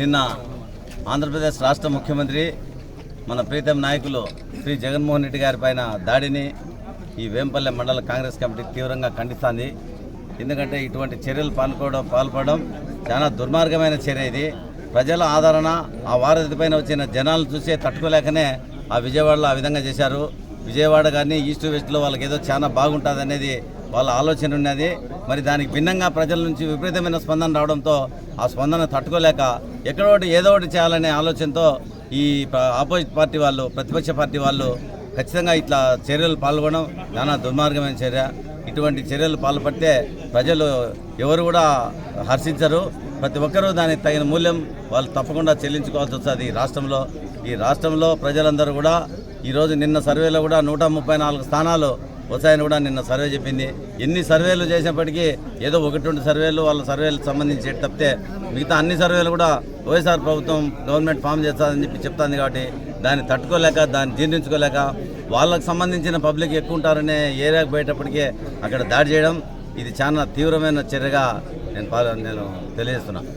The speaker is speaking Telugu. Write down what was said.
నిన్న ఆంధ్రప్రదేశ్ రాష్ట్ర ముఖ్యమంత్రి మన ప్రీతం నాయకులు శ్రీ జగన్మోహన్ రెడ్డి గారి పైన దాడిని ఈ వేంపల్లె మండల కాంగ్రెస్ కమిటీ తీవ్రంగా ఖండిస్తోంది. ఎందుకంటే ఇటువంటి చర్యలు పాల్గొనడం పాల్పడడం చాలా దుర్మార్గమైన చర్య ఇది. ప్రజల ఆదరణ ఆ వారధి పైన వచ్చిన జనాలు చూసే తట్టుకోలేకనే ఆ విజయవాడలో ఆ విధంగా చేశారు. విజయవాడ కానీ ఈస్ట్ వెస్ట్లో వాళ్ళకి ఏదో చాలా బాగుంటుంది అనేది వాళ్ళ ఆలోచన ఉన్నది. మరి దానికి భిన్నంగా ప్రజల నుంచి విపరీతమైన స్పందన రావడంతో ఆ స్పందన తట్టుకోలేక ఎక్కడో ఒకటి ఏదో ఒకటి చేయాలనే ఆలోచనతో ఈ ప- ఆపోజిట్ పార్టీ వాళ్ళు ప్రతిపక్ష పార్టీ వాళ్ళు ఖచ్చితంగా ఇట్లా చర్యలు పాల్గొనడం చాలా దుర్మార్గమైన చర్య. ఇటువంటి చర్యలు పాల్పడితే ప్రజలు ఎవరు కూడా హర్షించరు. ప్రతి ఒక్కరూ దానికి తగిన మూల్యం వాళ్ళు తప్పకుండా చెల్లించుకోవాల్సి వస్తుంది ఈ రాష్ట్రంలో. ఈ రాష్ట్రంలో ప్రజలందరూ కూడా ఈరోజు నిన్న సర్వేలో కూడా నూట ముప్పై నాలుగు స్థానాలు వచ్చాయని కూడా నిన్న సర్వే చెప్పింది. ఎన్ని సర్వేలు చేసినప్పటికీ ఏదో ఒకటి రెండు సర్వేలు వాళ్ళ సర్వేలకు సంబంధించి తప్పితే మిగతా అన్ని సర్వేలు కూడా వైఎస్ఆర్ ప్రభుత్వం గవర్నమెంట్ ఫామ్ చేస్తుందని చెప్పి చెప్తాంది కాబట్టి దాన్ని తట్టుకోలేక దాన్ని జీర్ణించుకోలేక వాళ్ళకు సంబంధించిన పబ్లిక్ ఎక్కువ ఉంటారనే ఏరియాకు పోయేటప్పటికే అక్కడ దాడి చేయడం ఇది చాలా తీవ్రమైన చర్యగా నేను నేను తెలియజేస్తున్నాను